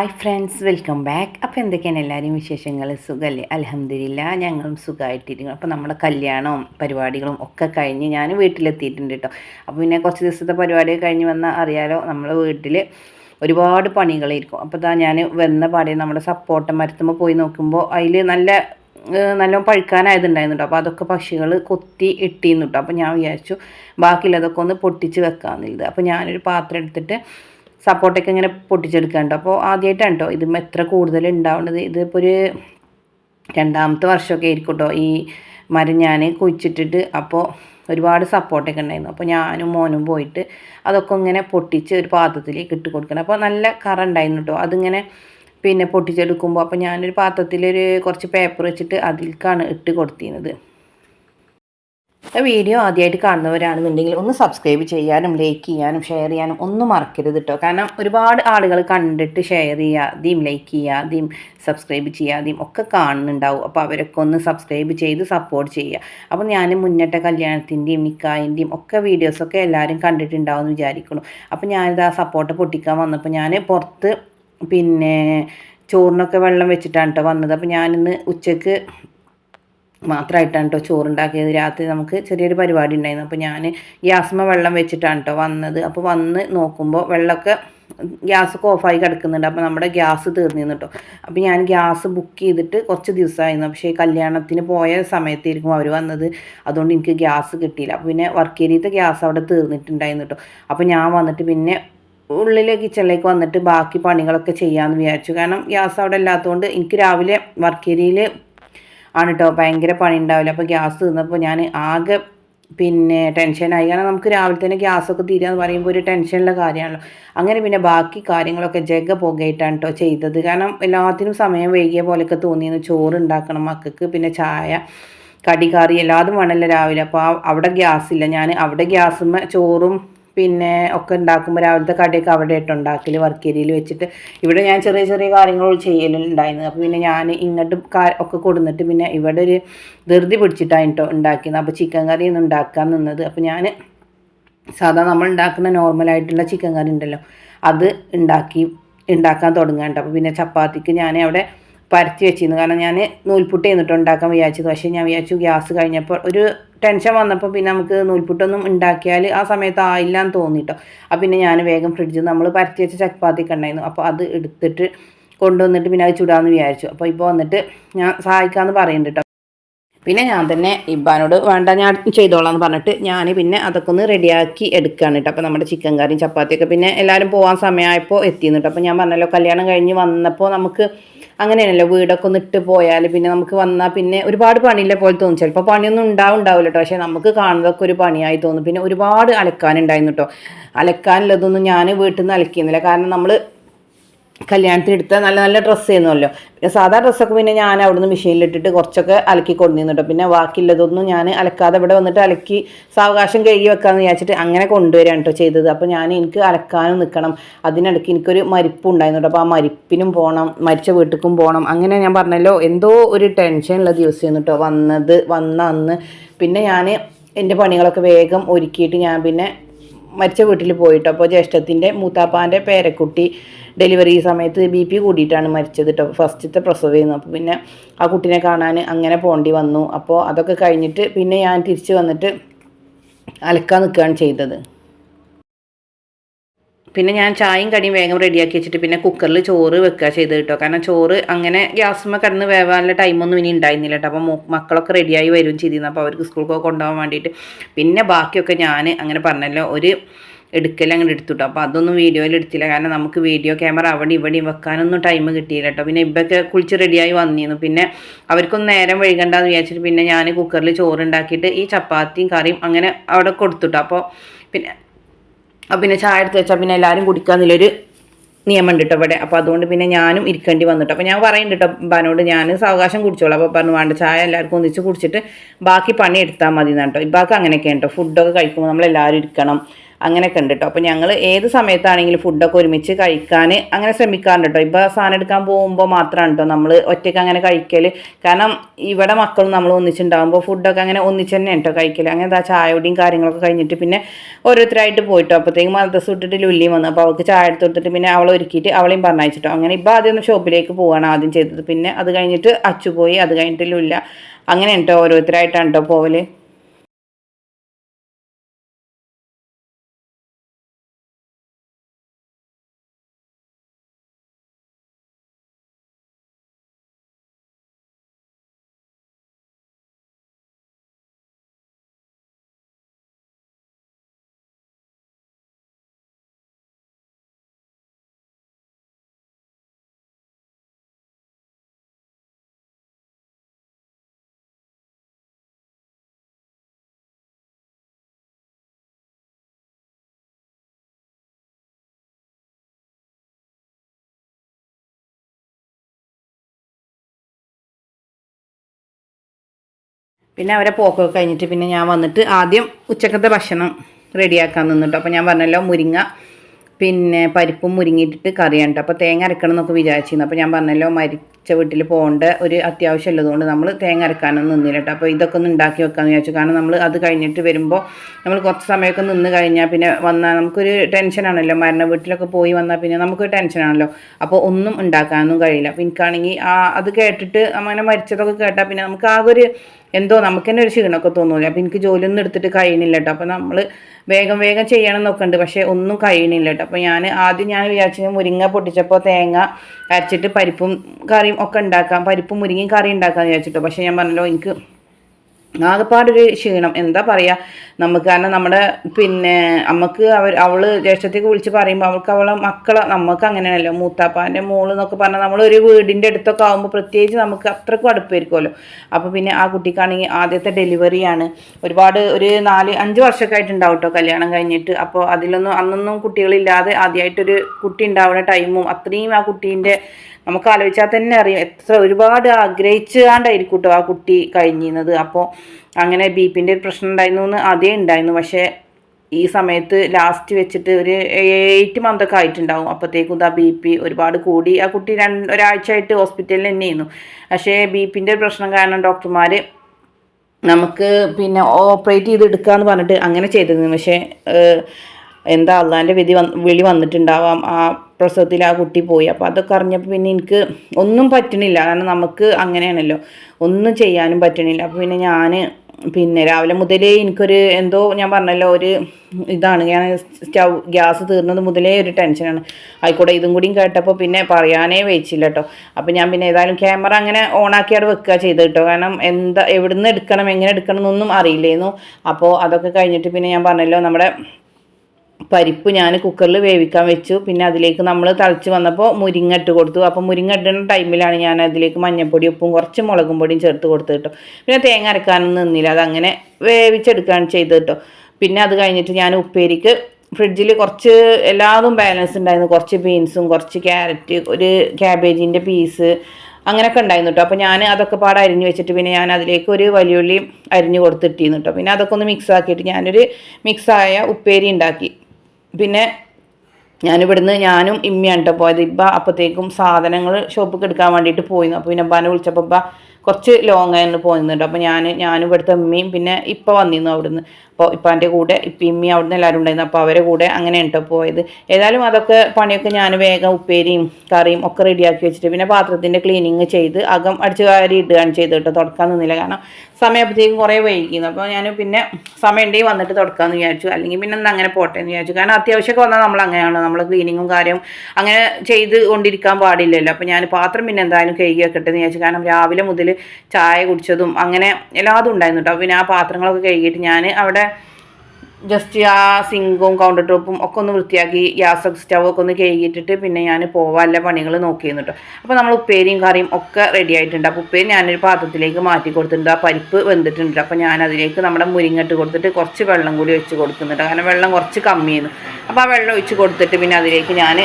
Hi friends welcome back അപ്പോൾ എന്തൊക്കെയാണ് എല്ലാവരും വിശേഷങ്ങൾ? സുഖമല്ലേ അലഹമില്ല ഞങ്ങളും സുഖമായിട്ടിരിക്കും അപ്പോൾ നമ്മുടെ കല്യാണവും പരിപാടികളും ഒക്കെ കഴിഞ്ഞ് ഞാൻ വീട്ടിലെത്തിയിട്ടുണ്ട് കേട്ടോ അപ്പോൾ പിന്നെ കുറച്ച് ദിവസത്തെ പരിപാടി കഴിഞ്ഞ് വന്നാൽ അറിയാലോ നമ്മുടെ വീട്ടിൽ ഒരുപാട് പണികളായിരിക്കും അപ്പോൾ ഇതാ ഞാൻ വന്ന പാടെ നമ്മുടെ സപ്പോർട്ട് മരത്തുമ്പോൾ പോയി നോക്കുമ്പോൾ അതിൽ നല്ല നല്ല നല്ലോണം പഴുക്കാനായതുണ്ടായിരുന്നു കേട്ടോ അപ്പോൾ അതൊക്കെ പക്ഷികൾ കൊത്തി ഇട്ടിരുന്നു കേട്ടോ അപ്പോൾ ഞാൻ വിചാരിച്ചു ബാക്കിയുള്ളതൊക്കെ ഒന്ന് പൊട്ടിച്ച് വെക്കാമെന്നുള്ളത് അപ്പോൾ ഞാനൊരു പാത്രം എടുത്തിട്ട് സപ്പോർട്ടൊക്കെ ഇങ്ങനെ പൊട്ടിച്ചെടുക്കാണ്ട് അപ്പോൾ ആദ്യമായിട്ടാണ് കേട്ടോ ഇത് എത്ര കൂടുതൽ ഉണ്ടാവുന്നത് ഇതിപ്പോൾ ഒരു രണ്ടാമത്തെ വർഷമൊക്കെ ആയിരിക്കും കേട്ടോ ഈ മരം ഞാൻ കുഴിച്ചിട്ടിട്ട് അപ്പോൾ ഒരുപാട് സപ്പോർട്ടൊക്കെ ഉണ്ടായിരുന്നു. അപ്പോൾ ഞാനും മോനും പോയിട്ട് അതൊക്കെ ഇങ്ങനെ പൊട്ടിച്ച് ഒരു പാത്രത്തിലേക്ക് ഇട്ട് കൊടുക്കണം. അപ്പോൾ നല്ല കറ ഉണ്ടായിരുന്നു കേട്ടോ. അതിങ്ങനെ പിന്നെ പൊട്ടിച്ചെടുക്കുമ്പോൾ അപ്പോൾ ഞാനൊരു പാത്രത്തിലൊരു കുറച്ച് പേപ്പർ വെച്ചിട്ട് അതിലേക്കാണ് ഇട്ട് കൊടുത്തിരുന്നത്. വീഡിയോ ആദ്യമായിട്ട് കാണുന്നവരാണെന്നുണ്ടെങ്കിൽ ഒന്ന് സബ്സ്ക്രൈബ് ചെയ്യാനും ലൈക്ക് ചെയ്യാനും ഷെയർ ചെയ്യാനും ഒന്നും മറക്കരുത് കേട്ടോ കാരണം ഒരുപാട് ആളുകൾ കണ്ടിട്ട് ഷെയർ ചെയ്യാതെയും ലൈക്ക് ചെയ്യാതെയും സബ്സ്ക്രൈബ് ചെയ്യാതെയും ഒക്കെ കാണുന്നുണ്ടാവും. അപ്പോൾ അവരൊക്കെ ഒന്ന് സബ്സ്ക്രൈബ് ചെയ്ത് സപ്പോർട്ട് ചെയ്യുക അപ്പോൾ ഞാൻ മുന്നേറ്റ കല്യാണത്തിന്റെയും നിക്കായിന്റെയും ഒക്കെ വീഡിയോസൊക്കെ എല്ലാവരും കണ്ടിട്ടുണ്ടാവും എന്ന് വിചാരിക്കുന്നു. അപ്പോൾ ഞാനിത് ആ സപ്പോർട്ട് പൊട്ടിക്കാൻ വന്നപ്പോൾ ഞാൻ പുറത്ത് പിന്നെ ചോറിനൊക്കെ വെള്ളം വെച്ചിട്ടാണ് കേട്ടോ വന്നത്. അപ്പോൾ ഞാനിന്ന് ഉച്ചയ്ക്ക് മാത്രമായിട്ടാണ് കേട്ടോ ചോറുണ്ടാക്കിയത്. രാത്രി നമുക്ക് ചെറിയൊരു പരിപാടി ഉണ്ടായിരുന്നു. അപ്പോൾ ഞാൻ ഗ്യാസ്മ വെള്ളം വെച്ചിട്ടാണ് കേട്ടോ വന്നത്. അപ്പോൾ വന്ന് നോക്കുമ്പോൾ വെള്ളമൊക്കെ ഗ്യാസ് ഒക്കെ ഓഫായി കിടക്കുന്നുണ്ട്. അപ്പോൾ നമ്മുടെ ഗ്യാസ് തീർന്നിരുന്നു കേട്ടോ അപ്പോൾ ഞാൻ ഗ്യാസ് ബുക്ക് ചെയ്തിട്ട് കുറച്ച് ദിവസമായിരുന്നു. പക്ഷേ കല്യാണത്തിന് പോയ സമയത്തായിരിക്കും അവർ വന്നത്. അതുകൊണ്ട് എനിക്ക് ഗ്യാസ് കിട്ടിയില്ല. അപ്പോൾ പിന്നെ വർക്ക് ഏരിയത്തെ ഗ്യാസ് അവിടെ തീർന്നിട്ടുണ്ടായിരുന്നു കേട്ടോ അപ്പോൾ ഞാൻ വന്നിട്ട് പിന്നെ ഉള്ളിലെ കിച്ചണിലേക്ക് വന്നിട്ട് ബാക്കി പണികളൊക്കെ ചെയ്യാമെന്ന് വിചാരിച്ചു. കാരണം ഗ്യാസ് അവിടെ ഇല്ലാത്തതുകൊണ്ട് എനിക്ക് രാവിലെ വർക്ക് ഏരിയയിൽ ആണ് കേട്ടോ ഭയങ്കര പണി ഉണ്ടാവില്ല അപ്പോൾ ഗ്യാസ് തീർന്നപ്പോൾ ഞാൻ ആകെ പിന്നെ ടെൻഷനായി. കാരണം നമുക്ക് രാവിലെ തന്നെ ഗ്യാസൊക്കെ തീരുക എന്ന് പറയുമ്പോൾ ഒരു ടെൻഷനുള്ള കാര്യമാണല്ലോ. അങ്ങനെ പിന്നെ ബാക്കി കാര്യങ്ങളൊക്കെ ജഗ പുകയിട്ടാണ് കേട്ടോ ചെയ്തത്. കാരണം എല്ലാത്തിനും സമയം വൈകിയ പോലെയൊക്കെ തോന്നിയെന്ന് ചോറ് ഉണ്ടാക്കണം മക്കൾക്ക് പിന്നെ ചായ കടി കറി എല്ലാതും വേണമല്ലോ രാവിലെ. അപ്പോൾ അവിടെ ഗ്യാസ് ഇല്ല ഞാൻ അവിടെ ഗ്യാസുമ്മ ചോറും പിന്നെ ഒക്കെ ഉണ്ടാക്കുമ്പോൾ രാവിലത്തെ കടിയൊക്കെ അവിടെ ഇട്ട് ഉണ്ടാക്കൽ വർക്ക് ഏരിയയിൽ വെച്ചിട്ട്. ഇവിടെ ഞാൻ ചെറിയ ചെറിയ കാര്യങ്ങൾ ചെയ്യലുണ്ടായിരുന്നു. അപ്പോൾ പിന്നെ ഞാൻ ഇങ്ങോട്ട് ഒക്കെ കൊടുന്നിട്ട് പിന്നെ ഇവിടെ ഒരു ധൃതി പിടിച്ചിട്ടാണ് കേട്ടോ ഉണ്ടാക്കിയത്. അപ്പോൾ ചിക്കൻ കറി ഒന്നും ഉണ്ടാക്കാൻ നിന്നത്. അപ്പോൾ ഞാൻ സാധാ നമ്മൾ ഉണ്ടാക്കുന്ന നോർമലായിട്ടുള്ള ചിക്കൻ കറി ഉണ്ടല്ലോ അത് ഉണ്ടാക്കി ഉണ്ടാക്കാൻ തുടങ്ങാണ്ട് അപ്പോൾ പിന്നെ ചപ്പാത്തിക്ക് ഞാൻ അവിടെ പരത്തി വെച്ചിരുന്നു. കാരണം ഞാൻ നൂൽപുട്ട് ചെയ്തിട്ട് ഉണ്ടാക്കാൻ വിചാരിച്ചത് പക്ഷേ ഞാൻ വിചാരിച്ചു ഗ്യാസ് കഴിഞ്ഞപ്പോൾ ഒരു ടെൻഷൻ വന്നപ്പോൾ പിന്നെ നമുക്ക് നൂൽപുട്ടൊന്നും ഉണ്ടാക്കിയാൽ ആ സമയത്ത് ആയില്ല എന്ന് തോന്നിട്ടോ. അപ്പോൾ പിന്നെ ഞാൻ വേഗം ഫ്രിഡ്ജിൽ നമ്മൾ പരത്തി വെച്ച ചപ്പാത്തിയൊക്കെ ഉണ്ടായിരുന്നു. അപ്പോൾ അത് എടുത്തിട്ട് കൊണ്ടുവന്നിട്ട് പിന്നെ അത് ചുടാമെന്ന് വിചാരിച്ചു. അപ്പോൾ ഇപ്പോൾ വന്നിട്ട് ഞാൻ സഹായിക്കാമെന്ന് പറയുന്നുണ്ട് കേട്ടോ. പിന്നെ ഞാൻ തന്നെ ഇബ്ബാനോട് വേണ്ട ഞാൻ ചെയ്തോളാം എന്ന് പറഞ്ഞിട്ട് ഞാൻ പിന്നെ അതൊക്കെ ഒന്ന് റെഡിയാക്കി എടുക്കുകയാണ് കേട്ടോ. അപ്പോൾ നമ്മുടെ ചിക്കൻ കറിയും ചപ്പാത്തിയൊക്കെ പിന്നെ എല്ലാവരും പോകാൻ സമയമായപ്പോൾ എത്തിയെന്ന് കേട്ടോ. അപ്പോൾ ഞാൻ പറഞ്ഞല്ലോ കല്യാണം കഴിഞ്ഞ് വന്നപ്പോൾ നമുക്ക് അങ്ങനെയാണല്ലോ വീടൊക്കെ ഒന്ന് ഇട്ട് പോയാൽ പിന്നെ നമുക്ക് വന്നാൽ പിന്നെ ഒരുപാട് പണിയില്ല പോലെ തോന്നും. ചിലപ്പോൾ പണിയൊന്നും ഉണ്ടാവും ഉണ്ടാവില്ല കേട്ടോ പക്ഷേ നമുക്ക് കാണുന്നതൊക്കെ ഒരു പണിയായി തോന്നും. പിന്നെ ഒരുപാട് അലക്കാനുണ്ടായിരുന്നു കേട്ടോ അലക്കാനുള്ളതൊന്നും ഞാൻ വീട്ടിൽ നിന്ന് അലക്കിയിരുന്നില്ല. കാരണം നമ്മൾ കല്യാണത്തിന് എടുത്ത നല്ല നല്ല ഡ്രസ്സ് ചെയ്യുന്നല്ലോ പിന്നെ സാധാ ഡ്രസ്സൊക്കെ പിന്നെ ഞാൻ അവിടുന്ന് മെഷീനിലിട്ടിട്ട് കുറച്ചൊക്കെ അലക്കി കൊണ്ടുവന്നു കേട്ടോ പിന്നെ ബാക്കിയുള്ളതൊന്നും ഞാൻ അലക്കാതെ ഇവിടെ വന്നിട്ട് അലക്കി സാവകാശം കഴുകി വെക്കാമെന്ന് വിചാരിച്ചിട്ട് അങ്ങനെ കൊണ്ടുവരികയാണ് കേട്ടോ ചെയ്തത്. അപ്പോൾ ഞാൻ എനിക്ക് അലക്കാനും നിൽക്കണം. അതിനിടയ്ക്ക് എനിക്കൊരു മരിപ്പ് ഉണ്ടായിരുന്നു കേട്ടോ അപ്പോൾ ആ മരിപ്പിനും പോകണം മരിച്ച വീട്ടിലേക്കും പോകണം അങ്ങനെ ഞാൻ പറഞ്ഞല്ലോ എന്തോ ഒരു ടെൻഷനുള്ള ദിവസമായിരുന്നു കേട്ടോ വന്നത് വന്ന അന്ന്. പിന്നെ ഞാൻ എന്റെ പണികളൊക്കെ വേഗം ഒരുക്കിയിട്ട് ഞാൻ പിന്നെ മരിച്ച വീട്ടിൽ പോയിട്ടോ. അപ്പോൾ ജ്യേഷ്ഠത്തിന്റെ മൂത്താപ്പാന്റെ പേരക്കുട്ടി ഡെലിവറി സമയത്ത് ബി പി കൂടിയിട്ടാണ് മരിച്ചത് കേട്ടോ. ഫസ്റ്റത്തെ പ്രസവമായിരുന്നു അപ്പോൾ പിന്നെ ആ കുട്ടീനെ കാണാൻ അങ്ങനെ പോണ്ടി വന്നു. അപ്പോൾ അതൊക്കെ കഴിഞ്ഞിട്ട് പിന്നെ ഞാൻ തിരിച്ച് വന്നിട്ട് അലക്കാൻ നിൽക്കുകയാണ് ചെയ്തത്. പിന്നെ ഞാൻ ചായയും കടിയും വേഗം റെഡിയാക്കി വെച്ചിട്ട് പിന്നെ കുക്കറിൽ ചോറ് വെക്കുക ചെയ്ത് കേട്ടോ. കാരണം ചോറ് അങ്ങനെ ഗ്യാസുമ്മ കിടന്ന് വേവാനുള്ള ടൈമൊന്നും ഇനി ഉണ്ടായിരുന്നില്ല കേട്ടോ. അപ്പോൾ മക്കളൊക്കെ റെഡിയായി വരും ചെയ്തിരുന്നു അപ്പോൾ അവർക്ക് സ്കൂൾക്കൊക്കെ കൊണ്ടുപോകാൻ വേണ്ടിയിട്ട് പിന്നെ ബാക്കിയൊക്കെ ഞാൻ അങ്ങനെ പറഞ്ഞല്ലോ ഒരു എടുക്കൽ അങ്ങനെ എടുത്തു കേട്ടോ അപ്പോൾ അതൊന്നും വീഡിയോയിൽ എടുത്തില്ല. കാരണം നമുക്ക് വീഡിയോ ക്യാമറ അവിടെ ഇവിടെയും വെക്കാനൊന്നും ടൈം കിട്ടിയില്ല കേട്ടോ പിന്നെ ഇവയൊക്കെ കുളിച്ച് റെഡിയായി വന്നിരുന്നു പിന്നെ അവർക്കൊന്നും നേരം വൈകണ്ടെന്ന് വിചാരിച്ചിട്ട് പിന്നെ ഞാൻ കുക്കറിൽ ചോറ് ഉണ്ടാക്കിയിട്ട് ഈ ചപ്പാത്തിയും കറിയും അങ്ങനെ അവിടെ കൊടുത്തുട്ടോ അപ്പോൾ പിന്നെ അപ്പോൾ പിന്നെ ചായ എടുത്ത് വെച്ചാൽ പിന്നെ എല്ലാവരും കുടിക്കാന്നുള്ളൊരു നിയമം ഉണ്ട് കേട്ടോ ഇവിടെ. അപ്പോൾ അതുകൊണ്ട് പിന്നെ ഞാനും ഇരിക്കേണ്ടി വന്നിട്ട്. അപ്പോൾ ഞാൻ പറയുന്നുണ്ട് കേട്ടോ ബാനോട് ഞാൻ സാവകാശം കുടിച്ചോളാം. അപ്പോൾ പറഞ്ഞു വേണ്ട ചായ എല്ലാവർക്കും ഒന്നിച്ച് കുടിച്ചിട്ട് ബാക്കി പണി എടുത്താൽ മതി കേട്ടോ ഇባക്ക് അങ്ങനെയൊക്കെ കേട്ടോ ഫുഡൊക്കെ കഴിക്കുമ്പോൾ നമ്മളെല്ലാവരും ഇരിക്കണം. അങ്ങനെയൊക്കെ ഉണ്ട് കേട്ടോ അപ്പോൾ ഞങ്ങൾ ഏത് സമയത്താണെങ്കിലും ഫുഡൊക്കെ ഒരുമിച്ച് കഴിക്കാൻ അങ്ങനെ ശ്രമിക്കാറുണ്ട് കേട്ടോ ഇപ്പോൾ സാധനം എടുക്കാൻ പോകുമ്പോൾ മാത്രമാണ് കേട്ടോ നമ്മൾ ഒറ്റയ്ക്ക് അങ്ങനെ കഴിക്കൽ കാരണം ഇവിടെ മക്കളും നമ്മൾ ഒന്നിച്ചുണ്ടാകുമ്പോൾ ഫുഡൊക്കെ അങ്ങനെ ഒന്നിച്ച് തന്നെ കേട്ടോ കഴിക്കൽ അങ്ങനെ എന്താ ചായയുടെയും കാര്യങ്ങളൊക്കെ കഴിഞ്ഞിട്ട് പിന്നെ ഓരോരുത്തരായിട്ട് പോയിട്ടോ അപ്പോഴത്തേക്കും മദ്രസ് വിട്ടിട്ട് ലുല്ലിയും വന്നു. അപ്പോൾ അവൾക്ക് ചായ എടുത്ത് കൊടുത്തിട്ട് പിന്നെ അവളെ ഒരുക്കിയിട്ട് അവളെയും പറഞ്ഞയച്ചിട്ടോ അങ്ങനെ ഇപ്പോൾ ആദ്യം ഒന്ന് ഷോപ്പിലേക്ക് പോവാണ് ആദ്യം ചെയ്തത്. പിന്നെ അത് കഴിഞ്ഞിട്ട് അച്ചു പോയി. അത് കഴിഞ്ഞിട്ട് ലുല്ല അങ്ങനെ കേട്ടോ ഓരോരുത്തരായിട്ടാണ് കേട്ടോ പോവൽ. പിന്നെ അവരെ പോക്കൊക്കെ കഴിഞ്ഞിട്ട് പിന്നെ ഞാൻ വന്നിട്ട് ആദ്യം ഉച്ചക്കത്തെ ഭക്ഷണം റെഡിയാക്കാൻ നിന്നിട്ടോ അപ്പോൾ ഞാൻ പറഞ്ഞല്ലോ മുരിങ്ങ പിന്നെ പരിപ്പും മുരിങ്ങിയിട്ടിട്ട് കറിയാണ് അപ്പോൾ തേങ്ങ അരക്കണം എന്നൊക്കെ വിചാരിച്ചിരുന്നു. അപ്പോൾ ഞാൻ പറഞ്ഞല്ലോ മരിച്ച വീട്ടിൽ പോകേണ്ട ഒരു അത്യാവശ്യം ഉള്ളതുകൊണ്ട് നമ്മൾ തേങ്ങ അരക്കാനൊന്നും നിന്നില്ല കേട്ടോ അപ്പോൾ ഇതൊക്കെ ഒന്ന് ഉണ്ടാക്കി വെക്കാമെന്ന് വിചാരിച്ചു. കാരണം നമ്മൾ അത് കഴിഞ്ഞിട്ട് വരുമ്പോൾ നമ്മൾ കുറച്ച് സമയമൊക്കെ നിന്ന് കഴിഞ്ഞാൽ പിന്നെ വന്നാൽ നമുക്കൊരു ടെൻഷനാണല്ലോ മരണ വീട്ടിലൊക്കെ പോയി വന്നാൽ പിന്നെ നമുക്കൊരു ടെൻഷനാണല്ലോ അപ്പോൾ ഒന്നും ഉണ്ടാക്കാനൊന്നും കഴിയില്ല. അപ്പോൾ എനിക്കാണെങ്കിൽ ആ അത് കേട്ടിട്ട് അങ്ങനെ മരിച്ചതൊക്കെ കേട്ടാൽ പിന്നെ നമുക്ക് ആകെ ഒരു എന്തോ നമുക്ക് തന്നെ ഒരു ക്ഷീണമൊക്കെ തോന്നൂല്ല അപ്പോൾ എനിക്ക് ജോലിയൊന്നും എടുത്തിട്ട് കഴിയണില്ല കേട്ടോ അപ്പോൾ നമ്മൾ വേഗം വേഗം ചെയ്യണം എന്നൊക്കെ ഉണ്ട് പക്ഷേ ഒന്നും കഴിയണില്ല കേട്ടോ അപ്പോൾ ഞാൻ ആദ്യം ഞാൻ വിചാരിച്ചത് മുരിങ്ങ പൊട്ടിച്ചപ്പോൾ തേങ്ങ അരച്ചിട്ട് പരിപ്പും കറിയും ഒക്കെ ഉണ്ടാക്കാം. പരിപ്പും മുരിങ്ങയും കറി ഉണ്ടാക്കാമെന്ന് വിചാരിച്ചിട്ടോ. പക്ഷേ ഞാൻ പറഞ്ഞല്ലോ എനിക്ക് ആകെപ്പാടൊരു ക്ഷീണം. എന്താ പറയുക നമുക്ക് കാരണം നമ്മുടെ പിന്നെ നമുക്ക് അവർ അവൾ ജ്യേഷ്ഠത്തേക്ക് വിളിച്ച് പറയുമ്പോൾ അവൾക്ക് അവളെ മക്കളെ നമുക്ക് അങ്ങനെയാണല്ലോ. മൂത്താപ്പാന്റെ മോൾ എന്നൊക്കെ പറഞ്ഞാൽ നമ്മൾ ഒരു വീടിന്റെ അടുത്തൊക്കെ ആകുമ്പോൾ പ്രത്യേകിച്ച് നമുക്ക് അത്രക്കും അടുപ്പായിരിക്കുമല്ലോ അപ്പോൾ പിന്നെ ആ കുട്ടിക്കാണെങ്കിൽ ആദ്യത്തെ ഡെലിവറിയാണ്. ഒരുപാട് ഒരു നാല് അഞ്ച് വർഷമൊക്കെ ആയിട്ടുണ്ടാവും കേട്ടോ കല്യാണം കഴിഞ്ഞിട്ട്. അപ്പോൾ അതിലൊന്നും അന്നൊന്നും കുട്ടികളില്ലാതെ ആദ്യമായിട്ടൊരു കുട്ടി ഉണ്ടാവുന്ന ടൈമും അത്രയും ആ കുട്ടീന്റെ നമുക്ക് ആലോചിച്ചാൽ തന്നെ അറിയാം. എത്ര ഒരുപാട് ആഗ്രഹിച്ചുകൊണ്ടായിരിക്കും കേട്ടോ ആ കുട്ടി കഴിഞ്ഞിരുന്നത്. അപ്പോൾ അങ്ങനെ ബി പിന്റെ ഒരു പ്രശ്നം ഉണ്ടായിരുന്നു എന്ന് അതേ ഉണ്ടായിരുന്നു. പക്ഷേ ഈ സമയത്ത് ലാസ്റ്റ് വെച്ചിട്ട് ഒരു എയ്റ്റ് മന്തൊക്കെ ആയിട്ടുണ്ടാവും. അപ്പോഴത്തേക്കും ഇതാ ബി പി ഒരുപാട് കൂടി ആ കുട്ടി രണ്ട് ഒരാഴ്ച ആയിട്ട് ഹോസ്പിറ്റലിൽ തന്നെയായിരുന്നു. പക്ഷേ ബി പിന്റെ പ്രശ്നം കാരണം ഡോക്ടർമാർ നമുക്ക് പിന്നെ ഓപ്പറേറ്റ് ചെയ്ത് എടുക്കാമെന്ന് പറഞ്ഞിട്ട് അങ്ങനെ ചെയ്തിരുന്നു. പക്ഷേ എന്താ അള്ളാന്റെ വിധി വന്ന് വിളി വന്നിട്ടുണ്ടാവാം. ആ പ്രസവത്തിൽ ആ കുട്ടി പോയി. അപ്പോൾ അതൊക്കെ അറിഞ്ഞപ്പോൾ പിന്നെ എനിക്ക് ഒന്നും പറ്റണില്ല. കാരണം നമുക്ക് അങ്ങനെയാണല്ലോ. ഒന്നും ചെയ്യാനും പറ്റണില്ല. അപ്പോൾ പിന്നെ ഞാൻ പിന്നെ രാവിലെ മുതലേ എനിക്കൊരു എന്തോ ഞാൻ പറഞ്ഞല്ലോ ഒരു ഇതാണ്. ഞാൻ സ്റ്റൗ ഗ്യാസ് തീർന്നത് മുതലേ ഒരു ടെൻഷനാണ് ആയിക്കോട്ടെ ഇതും കൂടിയും കേട്ടപ്പോൾ പിന്നെ പറയാനേ വെച്ചില്ല കേട്ടോ അപ്പോൾ ഞാൻ പിന്നെ ഏതായാലും ക്യാമറ അങ്ങനെ ഓണാക്കി വെക്കുക ചെയ്ത് കേട്ടോ കാരണം എന്താ എവിടുന്ന് എടുക്കണം എങ്ങനെ എടുക്കണം എന്നൊന്നും അറിയില്ലായിരുന്നു അപ്പോൾ അതൊക്കെ കഴിഞ്ഞിട്ട് പിന്നെ ഞാൻ പറഞ്ഞല്ലോ നമ്മുടെ പരിപ്പ് ഞാൻ കുക്കറിൽ വേവിക്കാൻ വെച്ചു. പിന്നെ അതിലേക്ക് നമ്മൾ തളിച്ച് വന്നപ്പോൾ മുരിങ്ങ ഇട്ട് കൊടുത്തു. അപ്പോൾ മുരിങ്ങ ഇടുന്ന ടൈമിലാണ് ഞാൻ അതിലേക്ക് മഞ്ഞൾപ്പൊടി ഉപ്പും കുറച്ച് മുളകും പൊടിയും ചേർത്ത് കൊടുത്തു കേട്ടോ. പിന്നെ തേങ്ങ അരക്കാനൊന്നും നിന്നില്ല. അതങ്ങനെ വേവിച്ചെടുക്കുകയാണ് ചെയ്തത് കേട്ടോ. പിന്നെ അത് കഴിഞ്ഞിട്ട് ഞാൻ ഉപ്പേരിക്ക് ഫ്രിഡ്ജിൽ കുറച്ച് എല്ലാതും ബാലൻസ് ഉണ്ടായിരുന്നു. കുറച്ച് ബീൻസും കുറച്ച് ക്യാരറ്റ് ഒരു ക്യാബേജിന്റെ പീസ് അങ്ങനെയൊക്കെ ഉണ്ടായിരുന്നു കേട്ടോ. അപ്പോൾ ഞാൻ അതൊക്കെ പാടെ അരിഞ്ഞ് വെച്ചിട്ട് പിന്നെ ഞാൻ അതിലേക്ക് ഒരു വലിയ ഉള്ളി അരിഞ്ഞ് കൊടുത്തിട്ടിരുന്നു കേട്ടോ. പിന്നെ അതൊക്കെ ഒന്ന് മിക്സ് ആക്കിയിട്ട് ഞാനൊരു മിക്സായ ഉപ്പേരി ഉണ്ടാക്കി. പിന്നെ ഞാനിവിടുന്ന് ഞാനും ഇമ്മയാണ് കേട്ടോ പോയത്. ഇപ്പം അപ്പോഴത്തേക്കും സാധനങ്ങൾ ഷോപ്പിൽ എടുക്കാൻ വേണ്ടിയിട്ട് പോയിരുന്നു അപ്പോൾ പിന്നെ അബ്ബാനെ വിളിച്ചപ്പോൾ ഇപ്പം കുറച്ച് ലോങ് ആയിരുന്നു പോകുന്നുണ്ട് അപ്പോൾ ഞാൻ ഞാനും ഇവിടുത്തെ ഉമ്മയും പിന്നെ ഇപ്പം വന്നിരുന്നു അവിടുന്ന്. അപ്പോൾ ഇപ്പാന്റെ കൂടെ ഇപ്പം ഇമ്മയും അവിടുന്ന് എല്ലാവരും ഉണ്ടായിരുന്നു. അപ്പോൾ അവരെ കൂടെ അങ്ങനെ കേട്ടോ പോയത്. ഏതായാലും അതൊക്കെ പണിയൊക്കെ ഞാൻ വേഗം ഉപ്പേരിയും കറിയും ഒക്കെ റെഡിയാക്കി വെച്ചിട്ട് പിന്നെ പാത്രത്തിന്റെ ക്ലീനിങ് ചെയ്ത് അകം അടിച്ച് കാര്യം ഇടുകയാണ് ചെയ്ത് കേട്ടോ തുടക്കാൻ നിന്നില്ല. കാരണം സമയപ്പോഴത്തേക്കും കുറേ വൈകിയിരുന്നു. അപ്പോൾ ഞാൻ പിന്നെ സമയം ഉണ്ടെങ്കിൽ വന്നിട്ട് തുടക്കാമെന്ന് വിചാരിച്ചു. അല്ലെങ്കിൽ പിന്നെ ഒന്ന് അങ്ങനെ പോട്ടെ എന്ന് വിചാരിച്ചു. കാരണം അത്യാവശ്യമൊക്കെ വന്നാൽ നമ്മൾ അങ്ങനെയാണ് നമ്മൾ ക്ലീനിങ്ങും കാര്യവും അങ്ങനെ ചെയ്ത് കൊണ്ടിരിക്കാൻ പാടില്ലല്ലോ. അപ്പോൾ ഞാൻ പാത്രം പിന്നെ എന്തായാലും കഴുകി വെക്കട്ടെ എന്ന് വിചാരിച്ചു. കാരണം രാവിലെ മുതൽ ചായ കുടിച്ചതും അങ്ങനെ എല്ലാതും ഉണ്ടായിരുന്നു കേട്ടോ പിന്നെ ആ പാത്രങ്ങളൊക്കെ കഴുകിയിട്ട് ഞാൻ അവിടെ ജസ്റ്റ് ആ സിങ്കും കൗണ്ടർ ടോപ്പും ഒക്കെ ഒന്ന് വൃത്തിയാക്കി ഗ്യാസ് സ്റ്റവ് ഒക്കെ ഒന്ന് കഴുകിയിട്ടിട്ട് പിന്നെ ഞാൻ പോവാല്ല പണികൾ നോക്കിയിരുന്നു കേട്ടോ അപ്പോൾ നമ്മൾ ഉപ്പേരിയും കറിയും ഒക്കെ റെഡി ആയിട്ടുണ്ട്. അപ്പോൾ ഉപ്പേരി ഞാനൊരു പാത്രത്തിലേക്ക് മാറ്റി കൊടുത്തിട്ടുണ്ട്. ആ പരിപ്പ് വെന്തിട്ടുണ്ട് അപ്പോൾ ഞാൻ അതിലേക്ക് നമ്മുടെ മുരിങ്ങട്ട് കൊടുത്തിട്ട് കുറച്ച് വെള്ളം കൂടി ഒഴിച്ച് കൊടുക്കുന്നുണ്ട് കാരണം വെള്ളം കുറച്ച് കമ്മിയായിരുന്നു. അപ്പോൾ ആ വെള്ളം ഒഴിച്ച് കൊടുത്തിട്ട് പിന്നെ അതിലേക്ക് ഞാൻ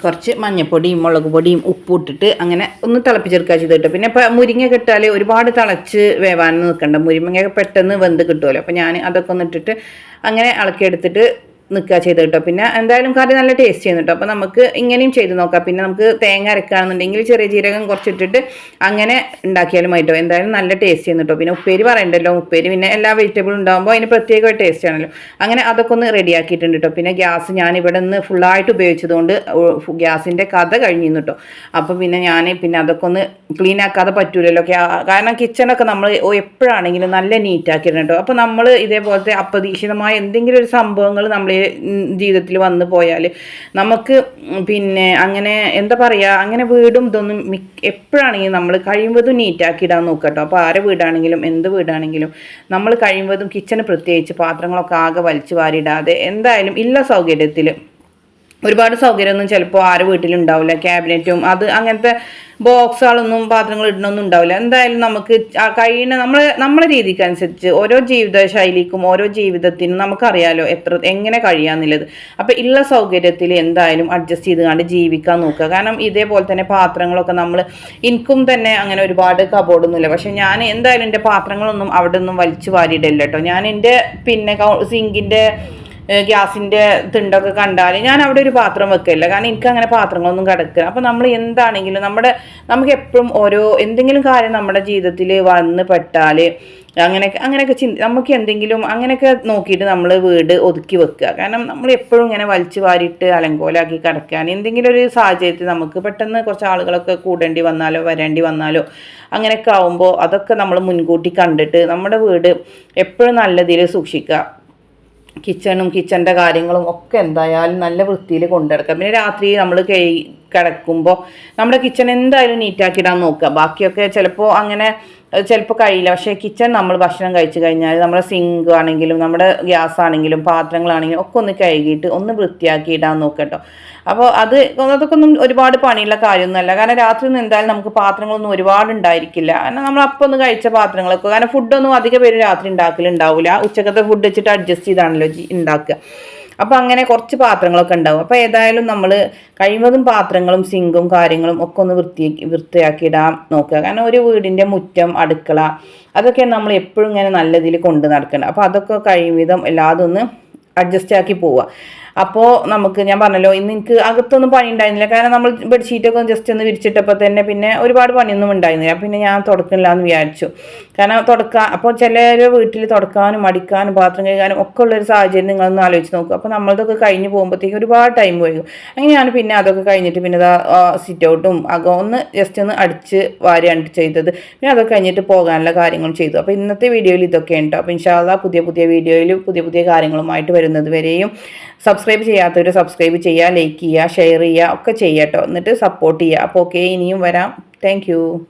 കുറച്ച് മഞ്ഞപ്പൊടിയും മുളക് പൊടിയും ഉപ്പും ഇട്ടിട്ട് അങ്ങനെ ഒന്ന് തിളപ്പിച്ചെടുക്കുക ചെയ്തിട്ട് പിന്നെ ഇപ്പം മുരിങ്ങ കിട്ടാൽ ഒരുപാട് തിളച്ച് വേവാൻ നിൽക്കണ്ട. മുരിങ്ങയൊക്കെ പെട്ടെന്ന് വെന്ത് കിട്ടുമല്ലോ. അപ്പോൾ ഞാൻ അതൊക്കെ ഒന്ന് ഇട്ടിട്ട് അങ്ങനെ ഇളക്കിയെടുത്തിട്ട് നിൽക്കുക ചെയ്ത് കേട്ടോ. പിന്നെ എന്തായാലും കറി നല്ല ടേസ്റ്റ് ചെയ്യുന്നു കേട്ടോ. അപ്പോൾ നമുക്ക് ഇങ്ങനെയും ചെയ്ത് നോക്കാം. പിന്നെ നമുക്ക് തേങ്ങ അരക്കുകയാണെന്നുണ്ടെങ്കിൽ ചെറിയ ജീരകം കുറച്ചിട്ടിട്ട് അങ്ങനെ ഉണ്ടാക്കിയാലും ആയിട്ടോ എന്തായാലും നല്ല ടേസ്റ്റ് ചെയ്യുന്നു കേട്ടോ. പിന്നെ ഉപ്പേരി പറയണ്ടല്ലോ. ഉപ്പേരി പിന്നെ എല്ലാ വെജിറ്റബിളും ഉണ്ടാകുമ്പോൾ അതിന് പ്രത്യേക ടേസ്റ്റ് ആണല്ലോ. അങ്ങനെ അതൊക്കെ ഒന്ന് റെഡി ആക്കിയിട്ടുണ്ട് കേട്ടോ. പിന്നെ ഗ്യാസ് ഞാൻ ഇവിടെ നിന്ന് ഫുള്ളായിട്ട് ഉപയോഗിച്ചതുകൊണ്ട് ഗ്യാസിന്റെ കഥ കഴിഞ്ഞിരുന്നു കേട്ടോ. അപ്പോൾ പിന്നെ ഞാൻ പിന്നെ അതൊക്കെ ഒന്ന് ക്ലീൻ ആക്കാതെ പറ്റൂലല്ലോ. കാരണം കിച്ചണൊക്കെ നമ്മൾ എപ്പോഴാണെങ്കിലും നല്ല നീറ്റ് ആക്കിയിട്ടുണ്ട് കേട്ടോ. അപ്പോൾ നമ്മൾ ഇതേപോലത്തെ അപ്രതീക്ഷിതമായ എന്തെങ്കിലും ഒരു സംഭവങ്ങൾ നമ്മൾ ജീവിതത്തിൽ വന്നു പോയാൽ നമുക്ക് പിന്നെ അങ്ങനെ എന്താ പറയുക അങ്ങനെ വീടും ഇതൊന്നും എപ്പോഴാണെങ്കിലും നമ്മൾ കഴിയുന്നതും നീറ്റാക്കി ഇടാൻ നോക്കട്ടോ അപ്പോൾ ആരെ വീടാണെങ്കിലും എന്ത് വീടാണെങ്കിലും നമ്മൾ കഴിയുന്നതും കിച്ചണ് പ്രത്യേകിച്ച് പാത്രങ്ങളൊക്കെ ആകെ വലിച്ചു വാരിടാതെ എന്തായാലും ഇല്ല സൗകര്യത്തിൽ ഒരുപാട് സൗകര്യമൊന്നും ചിലപ്പോൾ ആരും വീട്ടിലുണ്ടാവില്ല ക്യാബിനറ്റും അത് അങ്ങനത്തെ ബോക്സുകളൊന്നും പാത്രങ്ങൾ ഇടണമൊന്നും ഉണ്ടാവില്ല. എന്തായാലും നമുക്ക് കഴിയുന്ന നമ്മളെ നമ്മളെ രീതിക്ക് അനുസരിച്ച് ഓരോ ജീവിത ശൈലിക്കും ഓരോ ജീവിതത്തിനും നമുക്കറിയാലോ എത്ര എങ്ങനെ കഴിയാന്നുള്ളത് അപ്പം ഉള്ള സൗകര്യത്തിൽ എന്തായാലും അഡ്ജസ്റ്റ് ചെയ്ത് കണ്ട് ജീവിക്കാൻ നോക്കുക. കാരണം ഇതേപോലെ തന്നെ പാത്രങ്ങളൊക്കെ നമ്മൾ എനിക്കും തന്നെ അങ്ങനെ ഒരുപാട് കബോർഡൊന്നുമില്ല പക്ഷെ ഞാൻ എന്തായാലും എന്റെ പാത്രങ്ങളൊന്നും അവിടെ ഒന്നും വലിച്ചു വാരിയിടില്ല കേട്ടോ. ഞാൻ എന്റെ പിന്നെ സിങ്കിന്റെ ഗ്യാസിന്റെ തിണ്ടൊക്കെ കണ്ടാൽ ഞാൻ അവിടെ ഒരു പാത്രം വെക്കില്ല കാരണം എനിക്ക് അങ്ങനെ പാത്രങ്ങളൊന്നും കിടക്കുക അപ്പോൾ നമ്മൾ എന്താണെങ്കിലും നമ്മുടെ നമുക്ക് എപ്പോഴും ഓരോ എന്തെങ്കിലും കാര്യം നമ്മുടെ ജീവിതത്തിൽ വന്ന് പെട്ടാൽ അങ്ങനെയൊക്കെ അങ്ങനെയൊക്കെ ചിന്ത നമുക്ക് എന്തെങ്കിലും അങ്ങനെയൊക്കെ നോക്കിയിട്ട് നമ്മൾ വീട് ഒതുക്കി വെക്കുക. കാരണം നമ്മൾ എപ്പോഴും ഇങ്ങനെ വലിച്ചു വാരിയിട്ട് അലങ്കോലാക്കി കിടക്കാൻ എന്തെങ്കിലും ഒരു സാഹചര്യത്തിൽ നമുക്ക് പെട്ടെന്ന് കുറച്ച് ആളുകളൊക്കെ കൂടേണ്ടി വന്നാലോ വരേണ്ടി വന്നാലോ അങ്ങനെയൊക്കെ ആവുമ്പോൾ അതൊക്കെ നമ്മൾ മുൻകൂട്ടി കണ്ടിട്ട് നമ്മുടെ വീട് എപ്പോഴും നല്ല രീതിയിൽ സൂക്ഷിക്കുക. കിച്ചണും കിച്ചന്റെ കാര്യങ്ങളും ഒക്കെ എന്തായാലും നല്ല വൃത്തിയിൽ കൊണ്ടുനടക്കാം പിന്നെ രാത്രി നമ്മൾ കഴി കിടക്കുമ്പോൾ നമ്മുടെ കിച്ചൺ എന്തായാലും നീറ്റാക്കിയിടാൻ നോക്കുക. ബാക്കിയൊക്കെ ചിലപ്പോൾ അങ്ങനെ ചിലപ്പോൾ കഴിയില്ല. പക്ഷേ കിച്ചൺ നമ്മൾ ഭക്ഷണം കഴിച്ചു കഴിഞ്ഞാൽ നമ്മുടെ സിങ്ക് ആണെങ്കിലും നമ്മുടെ ഗ്യാസ് ആണെങ്കിലും പാത്രങ്ങളാണെങ്കിലും ഒക്കെ ഒന്ന് കഴുകിയിട്ട് ഒന്ന് വൃത്തിയാക്കി ഇടാൻ നോക്കട്ടോ അപ്പോൾ അത് അതൊക്കെ ഒന്നും ഒരുപാട് പണിയുള്ള കാര്യമൊന്നുമല്ല കാരണം രാത്രി ഒന്നും എന്തായാലും നമുക്ക് പാത്രങ്ങളൊന്നും ഒരുപാട് ഉണ്ടായിരിക്കില്ല. കാരണം നമ്മൾ അപ്പം ഒന്ന് കഴിച്ച പാത്രങ്ങളൊക്കെ. കാരണം ഫുഡൊന്നും അധിക പേര് രാത്രി ഉണ്ടാക്കലുണ്ടാവില്ല ഉച്ചക്കത്തെ ഫുഡ് വെച്ചിട്ട് അഡ്ജസ്റ്റ് ചെയ്താണല്ലോ ഉണ്ടാക്കുക അപ്പോൾ അങ്ങനെ കുറച്ച് പാത്രങ്ങളൊക്കെ ഉണ്ടാവും. അപ്പോൾ ഏതായാലും നമ്മൾ കഴിവതും പാത്രങ്ങളും സിങ്കും കാര്യങ്ങളും ഒക്കെ ഒന്ന് വൃത്തി വൃത്തിയാക്കി ഇടാൻ നോക്കുക. കാരണം ഒരു വീടിന്റെ മുറ്റം അടുക്കള അതൊക്കെ നമ്മൾ എപ്പോഴും ഇങ്ങനെ നല്ല രീതിയിൽ കൊണ്ട് നടക്കണം. അപ്പോൾ അതൊക്കെ കഴിവിധം എല്ലാതും ഒന്ന് അഡ്ജസ്റ്റ് ആക്കി പോവുക. അപ്പോൾ നമുക്ക് ഞാൻ പറഞ്ഞല്ലോ ഇന്ന് എനിക്ക് അകത്തൊന്നും പണി ഉണ്ടായിരുന്നില്ല കാരണം നമ്മൾ ബെഡ്ഷീറ്റൊക്കെ ജസ്റ്റ് ഒന്ന് വിരിച്ചിട്ടപ്പോൾ തന്നെ പിന്നെ ഒരുപാട് പണിയൊന്നും ഉണ്ടായിരുന്നില്ല. പിന്നെ ഞാൻ തുടക്കില്ല എന്ന് വിചാരിച്ചു. കാരണം തുടക്കാൻ അപ്പോൾ ചിലർ വീട്ടിൽ തുടക്കാനും അടിക്കാനും പാത്രം കഴുകാനും ഒക്കെ ഉള്ളൊരു സാഹചര്യം നിങ്ങളൊന്ന് ആലോചിച്ച് നോക്കും. അപ്പോൾ നമ്മളതൊക്കെ കഴിഞ്ഞ് പോകുമ്പോഴത്തേക്കും ഒരുപാട് ടൈം പോയി. അങ്ങനെയാണ് പിന്നെ അതൊക്കെ കഴിഞ്ഞിട്ട് പിന്നെ സിറ്റ് ഔട്ടും അകം ഒന്ന് ജസ്റ്റ് ഒന്ന് അടിച്ച് വാരിയാണ് ചെയ്തത്. പിന്നെ അതൊക്കെ കഴിഞ്ഞിട്ട് പോകാനുള്ള കാര്യങ്ങളും ചെയ്തു. അപ്പോൾ ഇന്നത്തെ വീഡിയോയിൽ ഇതൊക്കെ ഉണ്ട് അപ്പോൾ ഇൻഷാല്ല പുതിയ പുതിയ വീഡിയോയിൽ പുതിയ പുതിയ കാര്യങ്ങളുമായിട്ട് വരുന്നത് വരെയും. സബ്സ്ക്രൈബ് ചെയ്യാത്തവർ സബ്സ്ക്രൈബ് ചെയ്യുക ലൈക്ക് ചെയ്യുക ഷെയർ ചെയ്യുക ഒക്കെ ചെയ്യാം കേട്ടോ എന്നിട്ട് സപ്പോർട്ട് ചെയ്യുക അപ്പോൾ ഓക്കെ ഇനിയും വരാം. താങ്ക്